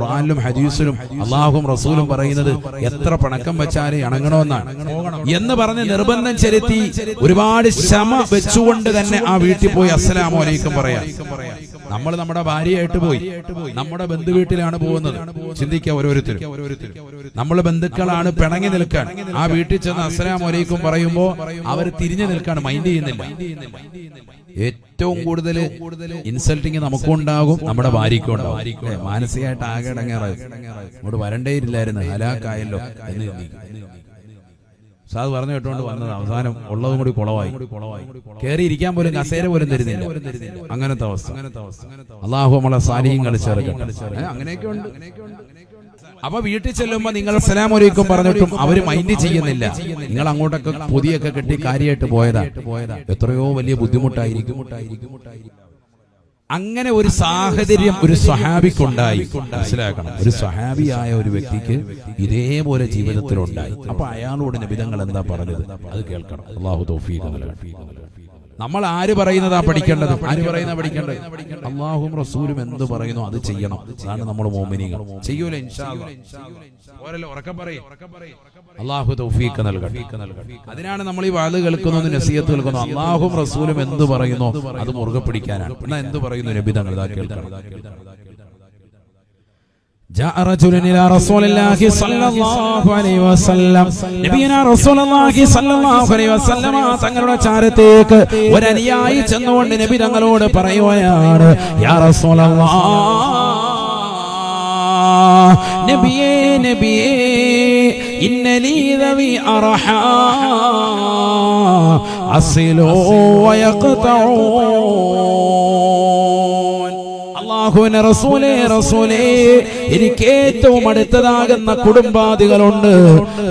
ഖുർആനിലും ഹദീസിലും അള്ളാഹും റസൂലും പറയുന്നത് എത്ര പണക്കം വെച്ചാലേ ഇണങ്ങണമെന്നാണ് എന്ന് പറഞ്ഞ് നിർബന്ധം ചെലുത്തി ഒരുപാട് ശമ വെച്ചുകൊണ്ട് തന്നെ ആ വീട്ടിൽ പോയി അസ്സലാമു അലൈക്കും പറയാം. നമ്മൾ നമ്മുടെ ഭാര്യയായിട്ട് പോയി. നമ്മുടെ ബന്ധു വീട്ടിലാണ് പോകുന്നത്. ചിന്തിക്കുക ഓരോരുത്തരും. നമ്മൾ ബന്ധുക്കളാണ് പിണങ്ങി നിൽക്കാൻ. ആ വീട്ടിൽ ചെന്ന് അസ്സലാമു അലൈക്കും പറയുമ്പോ അവർ തിരിഞ്ഞു നിൽക്കാണ് മൈൻഡ് ചെയ്യുന്നില്ല. ഏറ്റവും കൂടുതൽ ഇൻസൾട്ടിങ് നമുക്കും ഉണ്ടാകും നമ്മുടെ ഭാര്യയ്ക്കും മാനസികമായിട്ട് ആകെ ഇടങ്ങേറായി അങ്ങോട്ട് വരണ്ടേ ഇല്ലായിരുന്നു ഹലാക്കായല്ലോ എന്ന് സാധു പറഞ്ഞു കേട്ടോണ്ട് വന്നത് അവസാനം ഉള്ളതും കൂടി കുളവായി കയറി ഇരിക്കാൻ പോലും കസേര പോലും തരുന്നില്ല. അങ്ങനത്തെ അവസ്ഥ. അള്ളാഹു നമ്മളെ സാലിഹ്യം കളിച്ചേർക്കട്ടെ ഏ, അങ്ങനെയൊക്കെ ഉണ്ട്. അപ്പൊ വീട്ടിൽ ചെല്ലുമ്പോ നിങ്ങൾ സലാം ഒരിക്കും പറഞ്ഞിട്ടും അവർ മൈൻഡ് ചെയ്യുന്നില്ല. നിങ്ങൾ അങ്ങോട്ടൊക്കെ പൊതിയൊക്കെ കെട്ടി കാര്യമായിട്ട് പോയതാ. എത്രയോ വലിയ ബുദ്ധിമുട്ടായിരിക്കും. അങ്ങനെ ഒരു സാഹചര്യം ഒരു സ്വഹാബിക്കുണ്ടായി. മനസ്സിലാക്കണം. ഒരു സ്വഹാബിയായ ഒരു വ്യക്തിക്ക് ഇതേപോലെ ജീവിതത്തിലുണ്ടായി. അപ്പൊ അയാളോട് നിബിധങ്ങൾ എന്താ പറഞ്ഞത്? അത് കേൾക്കണം. അള്ളാഹു തൗഫീഖ് നൽകട്ടെ. നമ്മൾ ആര് പറയുന്നതാ പഠിക്കേണ്ടത്? ആര് പറയുന്ന പഠിക്കേണ്ടത്? അള്ളാഹും റസൂലും എന്ത് പറയുന്നു അത് ചെയ്യണം. അതാണ് നമ്മൾ മോമിനികൾ ചെയ്യൂല ഉറക്കം പറയും. അള്ളാഹു തൗഫീഖ് നൽകട്ടെ. അതിനാണ് നമ്മൾ ഈ വാത് കേൾക്കുന്നു നസീഹത്ത് കേൾക്കുന്നു അള്ളാഹും റസൂലും എന്ത് പറയുന്നു അത് മുറുകെ പിടിക്കാനാണ്. എന്നാ എന്ത് പറയുന്നു നബി തങ്ങൾ? കേൾക്കണം. جاء رجل إلى رسول الله صلى الله عليه وسلم നബിയന റസൂലുള്ളാഹി സ്വല്ലല്ലാഹു അലൈഹി വസല്ലമ തങ്ങളുടെ ചാരത്തേക്ക് ഒരു അനുയായി ചെന്നുകൊണ്ട് നബി തങ്ങളോട് പറയുകയാണ് യാ റസൂലല്ലാഹ് നബിയേ നബിയേ ഇന്നലീ ദവി അർഹാ അസിലോ വയഖ്തഊൻ അള്ളാഹുവിനെ റസൂലേ റസൂലേ എനിക്ക് ഏറ്റവും അടുത്തതാകുന്ന കുടുംബാദികളുണ്ട്.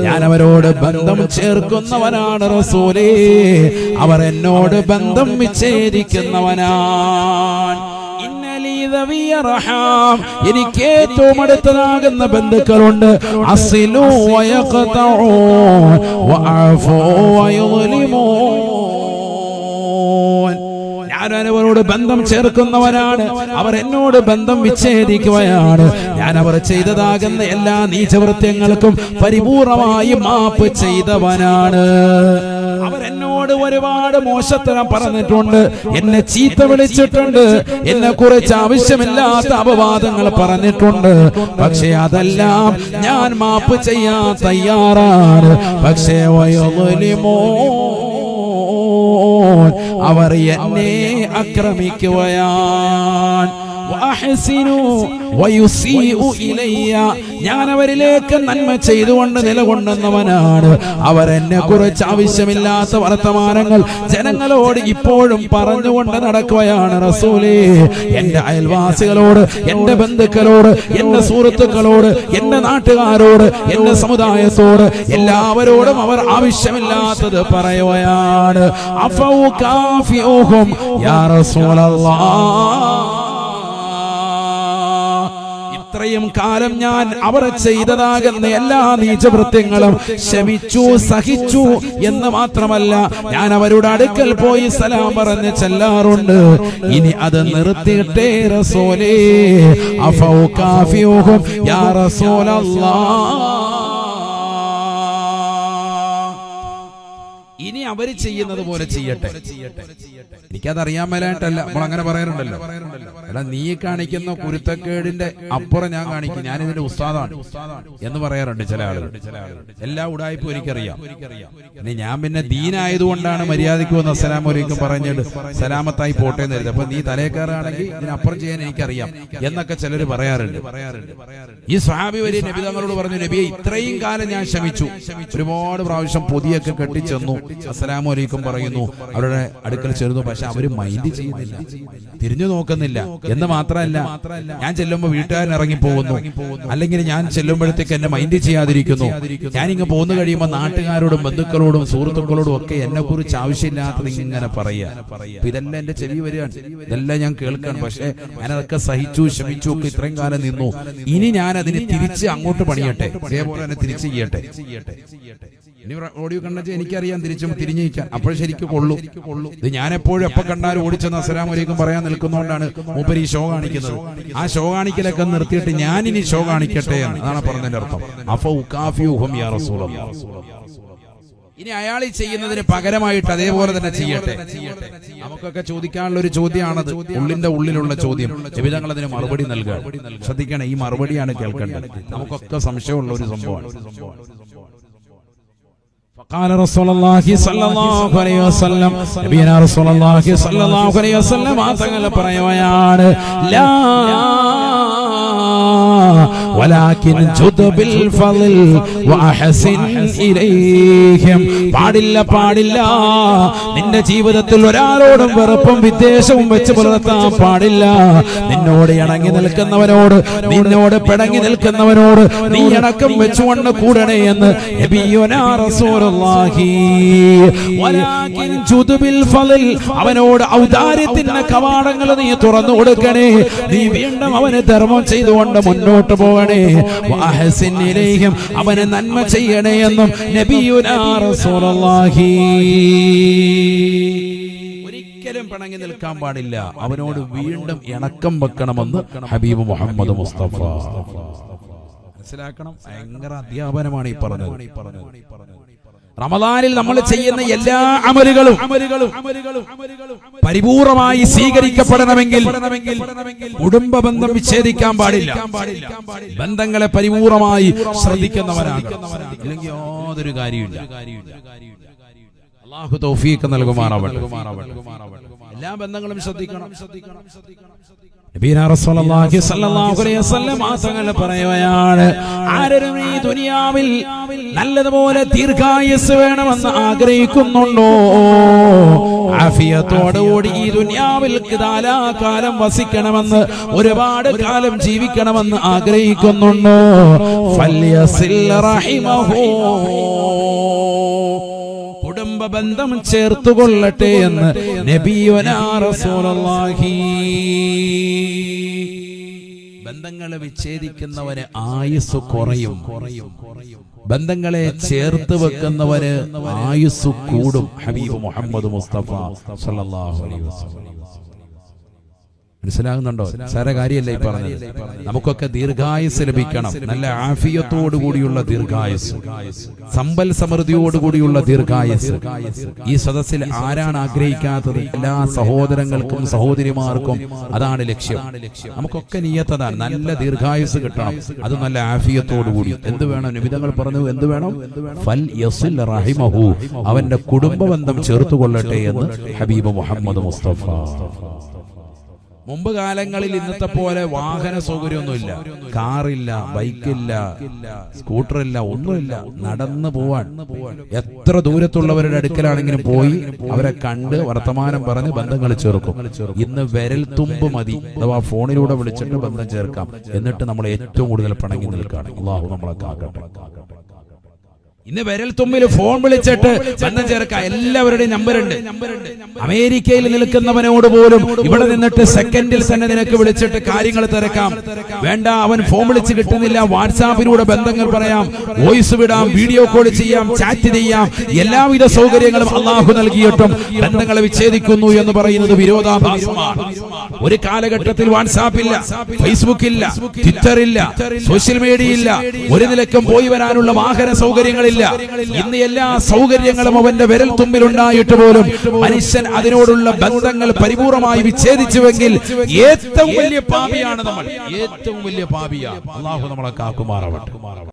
ഞാൻ അവരോട് ബന്ധം ചേർക്കുന്നവനാണ് റസൂലേ. അവർ എന്നോട് ബന്ധം വിച്ഛേദിക്കുന്നവനാണ്. എനിക്ക് ഏറ്റവും അടുത്തതാകുന്ന ബന്ധുക്കളുണ്ട്. അസിലു ഞാൻ ബന്ധം ചേർക്കുന്നവനാണ് അവർ എന്നോട് ബന്ധം വിച്ഛേദിക്കുകയാണ്. ഞാൻ അവർ ചെയ്തതാകുന്ന എല്ലാ നീചവൃത്യങ്ങൾക്കും പരിപൂർണമായി മാപ്പ് ചെയ്തവനാണ്. അവരെന്നോട് ഒരുപാട് മോശത്തരം പറഞ്ഞിട്ടുണ്ട്. എന്നെ ചീത്ത വിളിച്ചിട്ടുണ്ട്. എന്നെ കുറിച്ച് ആവശ്യമില്ലാത്ത അപവാദങ്ങൾ പറഞ്ഞിട്ടുണ്ട്. പക്ഷെ അതെല്ലാം ഞാൻ മാപ്പ് ചെയ്യാൻ തയ്യാറാണ്. പക്ഷേ വയോലിമോ അവർ എന്നെ ആക്രമിക്കുകയാണ്. ഞാൻ അവരിലേക്ക് നന്മ ചെയ്തുകൊണ്ട് നിലകൊണ്ടുന്നവനാണ്. അവർ എന്നെ കുറിച്ച് ആവശ്യമില്ലാത്ത വർത്തമാനങ്ങൾ ജനങ്ങളോട് ഇപ്പോഴും പറഞ്ഞുകൊണ്ട് നടക്കുകയാണ് റസൂലേ. എന്റെ അയൽവാസികളോട് എന്റെ ബന്ധുക്കളോട് എന്റെ സുഹൃത്തുക്കളോട് എന്റെ നാട്ടുകാരോട് എന്റെ സമുദായത്തോട് എല്ലാവരോടും അവർ ആവശ്യമില്ലാത്തത് പറയുകയാണ്. അഫൗ കാഫിയോഹും യാ റസൂലല്ലാഹ് ഇത്രയും കാലം ഞാൻ അവർ ചെയ്തതാകുന്ന എല്ലാ നീചവൃത്യങ്ങളും ശമിച്ചു സഹിച്ചു എന്ന് മാത്രമല്ല ഞാൻ അവരുടെ അടുക്കൽ പോയി സലാം പറഞ്ഞ് ചെല്ലാറുണ്ട്. ഇനി അത് നിർത്തിയിട്ടേ റസോലേ. അഫൗ കാഫിയോഹും യാ റസൂലല്ലാഹ് അവർ ചെയ്യുന്നത് പോലെ ചെയ്യട്ടെ. എനിക്കത് അറിയാൻ മേലായിട്ടല്ല നമ്മൾ അങ്ങനെ പറയാറുണ്ടല്ലോ. എടാ നീ കാണിക്കുന്ന കുരുത്തക്കേടിന്റെ അപ്പുറം ഞാൻ കാണിക്കും. ഞാൻ ഇതിന്റെ ഉസ്താദാണ് എന്ന് പറയാറുണ്ട് ചില ആളുകൾ. എല്ലാ ഉടായ്പും എനിക്കറിയാം. ഇനി ഞാൻ പിന്നെ ദീനായതുകൊണ്ടാണ് മര്യാദയ്ക്ക് വന്ന് അസ്സലാം വലൈക്കും പറഞ്ഞിട്ട് സലാമത്തായി പോട്ടെ എന്ന് കരുതി അപ്പൊ നീ തലേക്കാറാണെങ്കിൽ ഇതിനപ്പുറം ചെയ്യാൻ എനിക്കറിയാം എന്നൊക്കെ ചിലർ പറയാറുണ്ട്. ഈ സ്വാമി വരെ നബി തങ്ങളോട് പറഞ്ഞു നബിയെ ഇത്രയും കാലം ഞാൻ ക്ഷമിച്ചു. ഒരുപാട് പ്രാവശ്യം പൊതിയൊക്കെ കെട്ടിച്ചെന്നു. അസ്സലാമു അലൈക്കും പറയുന്നു. അവരുടെ അടുക്കൽ ചേർന്നു പക്ഷെ അവർ മൈൻഡ് ചെയ്യുന്നില്ല. തിരിഞ്ഞു നോക്കുന്നില്ല. എന്ന് മാത്രമല്ല ഞാൻ ചെല്ലുമ്പോ വീട്ടുകാരൻ ഇറങ്ങി പോകുന്നു അല്ലെങ്കിൽ ഞാൻ ചെല്ലുമ്പോഴത്തേക്ക് എന്നെ മൈൻഡ് ചെയ്യാതിരിക്കുന്നു. ഞാൻ ഇങ്ങ് പോന്നു കഴിയുമ്പോൾ നാട്ടുകാരോടും ബന്ധുക്കളോടും സുഹൃത്തുക്കളോടും ഒക്കെ എന്നെ കുറിച്ച് ആവശ്യമില്ലാത്തത് ഇങ്ങനെ പറയാ ഇതെല്ലാം എന്റെ ചെവി വരികയാണ്. ഇതെല്ലാം ഞാൻ കേൾക്കാണ് പക്ഷെ ഞാനതൊക്കെ സഹിച്ചു ക്ഷമിച്ചു ഒക്കെ ഇത്രയും കാലം നിന്നു. ഇനി ഞാൻ അതിന് തിരിച്ച് അങ്ങോട്ട് പണിയട്ടെ. ഇതേപോലെ തന്നെ തിരിച്ച് ചെയ്യട്ടെ. ഇനി ഓഡിയോ കണ്ടെച്ച് എനിക്കറിയാം തിരിച്ചും തിരിഞ്ഞിരിക്കാൻ അപ്പോൾ ശരിക്കും കൊള്ളു. ഇത് ഞാൻ എപ്പോഴും എപ്പോ കണ്ടാലും ഓടിച്ചെന്ന് അസലാം വലൈക്കും പറയാൻ നിൽക്കുന്നതുകൊണ്ടാണ് മൂപ്പര് ഈ ഷോ കാണിക്കുന്നത്. ആ ഷോ കാണിക്കലൊക്കെ നിർത്തിയിട്ട് ഞാൻ ഇനി ഷോ കാണിക്കട്ടെ എന്ന് അതാണ് പറഞ്ഞതിന്റെ അർത്ഥം. അഫൗ കാഫിയുഹും യാ ഇനി അയാൾ ഈ ചെയ്യുന്നതിന് പകരമായിട്ട് അതേപോലെ തന്നെ ചെയ്യട്ടെ. നമുക്കൊക്കെ ചോദിക്കാനുള്ള ഒരു ചോദ്യമാണത്. ഉള്ളിന്റെ ഉള്ളിലുള്ള ചോദ്യം. നിബിതങ്ങൾ അതിന് മറുപടി നൽകുക ശ്രദ്ധിക്കണം ഈ മറുപടിയാണ് കേൾക്കേണ്ടത്. നമുക്കൊക്കെ സംശയമുള്ള ഒരു സംഭവമാണ്. قال رسول الله صلى الله عليه وسلم നബിയന رسول الله صلى الله عليه وسلم ആ തങ്ങൾ പറയുകയാണ് ലാ ولكن جد بالفضل واحسن اليهم പാടില്ല പാടില്ല നിന്റെ ജീവിതത്തിൽ ഒരാളോടും വെറുപ്പും വിദ്വേഷവും വെച്ച് പുലർത്താൻ പാടില്ല നിന്നോട് ഇണങ്ങി നിൽക്കുന്നവനോട് നിന്നോട് പിണങ്ങി നിൽക്കുന്നവനോട് നീ ഇണക്കം വെച്ചുകൊണ്ട് കൂടണേ എന്ന് നബിയുനാ റസൂലുള്ളാഹി അവനോട് ഔദാര്യത്തിന്റെ കവാടങ്ങൾ നീ തുറന്നു കൊടുക്കണേ. നീ വീണ്ടും അവന് ധർമ്മം ചെയ്തുകൊണ്ട് മുന്നോട്ട് പോകണേ. അവന് നന്മ ചെയ്യണേ എന്നും ഒരിക്കലും പിണങ്ങി നിൽക്കാൻ പാടില്ല. അവനോട് വീണ്ടും ഇണക്കം വെക്കണമെന്ന് ഹബീബ് മുഹമ്മദ് മുസ്തഫ. മനസ്സിലാക്കണം? ഭയങ്കര അധ്യാപനമാണ് ഈ പറഞ്ഞത്. റമദാനിൽ നമ്മൾ ചെയ്യുന്ന എല്ലാ അമലുകളും പരിപൂർണമായി സ്വീകരിക്കപ്പെടണമെങ്കിൽ കുടുംബ ബന്ധം വിച്ഛേദിക്കാൻ പാടില്ല. ബന്ധങ്ങളെ പരിപൂർണമായി ശ്രദ്ധിക്കുന്നവരാണ്. ഇല്ലെങ്കിൽ യാതൊരു കാര്യമില്ല അള്ളാഹു തൗഫീഖ് നൽകുമാറാവട്ടെ. എല്ലാ ബന്ധങ്ങളും ശ്രദ്ധിക്കണം. പറയുകയാണ് ആരും ഈ ദുനിയാവിൽ നല്ലതുപോലെ ദീർഘായുസ് വേണമെന്ന് ആഗ്രഹിക്കുന്നുണ്ടോ? കൂടി ഈ ദുനിയാവിൽ കാലാകാലം വസിക്കണമെന്ന് ഒരുപാട് കാലം ജീവിക്കണമെന്ന് ആഗ്രഹിക്കുന്നുണ്ടോ? ഫല്യസിൽ റഹിമഹു. കുടുംബ ബന്ധം ചേർത്തുകൊള്ളട്ടെ എന്ന് നബിയുനാ റസൂലുള്ളാഹി ബന്ധങ്ങളെ വിച്ഛേദിക്കുന്നവന് ആയുസ് കുറയും. കുറയും ബന്ധങ്ങളെ ചേർത്ത് വെക്കുന്നവന് ആയുസ് കൂടും. ഹബീബ് മുഹമ്മദ് മുസ്തഫ സല്ലല്ലാഹു അലൈഹി വസല്ലം. മനസ്സിലാകുന്നുണ്ടോ? സാര കാര്യമല്ല ഈ പറഞ്ഞത്? നമുക്കൊക്കെ ദീർഘായുസ് ലഭിക്കണം. നല്ല ആഫിയത്തോടു കൂടിയുള്ള ദീർഘായുസ്. സമ്പൽ സമൃദ്ധിയോടുകൂടിയുള്ള ദീർഘായുസ്. ഈ സദസ്സിൽ ആരാണ് ആഗ്രഹിക്കാത്തത്? എല്ലാ സഹോദരങ്ങൾക്കും സഹോദരിമാർക്കും അതാണ് ലക്ഷ്യം. നമുക്കൊക്കെ നീയത്തതാണ്. നല്ല ദീർഘായുസ് കിട്ടണം. അത് നല്ല ആഫിയത്തോടു കൂടി എന്ത് വേണം? നിമിതങ്ങൾ പറഞ്ഞു എന്ത് വേണം? ഫൽ യസിൽ റഹിമഹു. അവന്റെ കുടുംബ ബന്ധം ചേർത്തുകൊള്ളട്ടെ എന്ന് ഹബീബ് മുഹമ്മദ് മുസ്തഫ. മുമ്പ് കാലങ്ങളിൽ ഇന്നത്തെ പോലെ വാഹന സൗകര്യമൊന്നുമില്ല. കാറില്ല ബൈക്കില്ല സ്കൂട്ടറില്ല ഒന്നുമില്ല. നടന്നു പോവാൻ. എത്ര ദൂരത്തുള്ളവരുടെ അടുക്കലാണെങ്കിലും പോയി അവരെ കണ്ട് വർത്തമാനം പറഞ്ഞ് ബന്ധങ്ങൾ ചേർക്കും. ഇന്ന് വിരൽ തുമ്പ് മതി. അഥവാ ഫോണിലൂടെ വിളിച്ചിട്ട് ബന്ധം ചേർക്കാം. എന്നിട്ട് നമ്മൾ ഏറ്റവും കൂടുതൽ പണങ്ങി നിൽക്കുകയാണ്. അള്ളാഹു നമ്മളെ കാക്കട്ടെ. ഇന്ന് വിരൽ തുമ്പിൽ ഫോൺ വിളിച്ചിട്ട് ബന്ധം ചേർക്ക. എല്ലാവരുടെയും നമ്പർ ഉണ്ട് അമേരിക്കയിൽ നിൽക്കുന്നവനോട് പോലും ഇവിടെ നിന്നിട്ട് സെക്കൻഡിൽ തന്നെ നിനക്ക് വിളിച്ചിട്ട് കാര്യങ്ങൾ തിരക്കാം. വേണ്ട അവൻ ഫോൺ വിളിച്ച് കിട്ടുന്നില്ല. വാട്സാപ്പിലൂടെ ബന്ധങ്ങൾ പറയാം. വോയിസ് വിടാം വീഡിയോ കോൾ ചെയ്യാം ചാറ്റ് ചെയ്യാം. എല്ലാവിധ സൗകര്യങ്ങളും അള്ളാഹു നൽകിയിട്ടും ബന്ധങ്ങളെ വിച്ഛേദിക്കുന്നു എന്ന് പറയുന്നത് വിരോധാഭാസമാണ്. ഒരു കാലഘട്ടത്തിൽ വാട്സാപ്പ് ഇല്ല ഫേസ്ബുക്ക് ഇല്ല ട്വിറ്റർ ഇല്ല സോഷ്യൽ മീഡിയ ഇല്ല. ഒരു നിലക്കും പോയി വരാനുള്ള വാഹന സൗകര്യങ്ങളില്ല. ഇന്ന് എല്ലാ സൗകര്യങ്ങളും അവന്റെ വിരൽ തുമ്പിൽ ഉണ്ടായിട്ട് പോലും മനുഷ്യൻ അതിനോടുള്ള ബന്ധങ്ങൾ പരിപൂർണമായി വിച്ഛേദിച്ചുവെങ്കിൽ ഏറ്റവും വലിയ പാപിയാണ് നമ്മൾ. ഏറ്റവും വലിയ പാപിയാണ്. അള്ളാഹു നമ്മളെ കാക്കുമാറാവട്ടെ.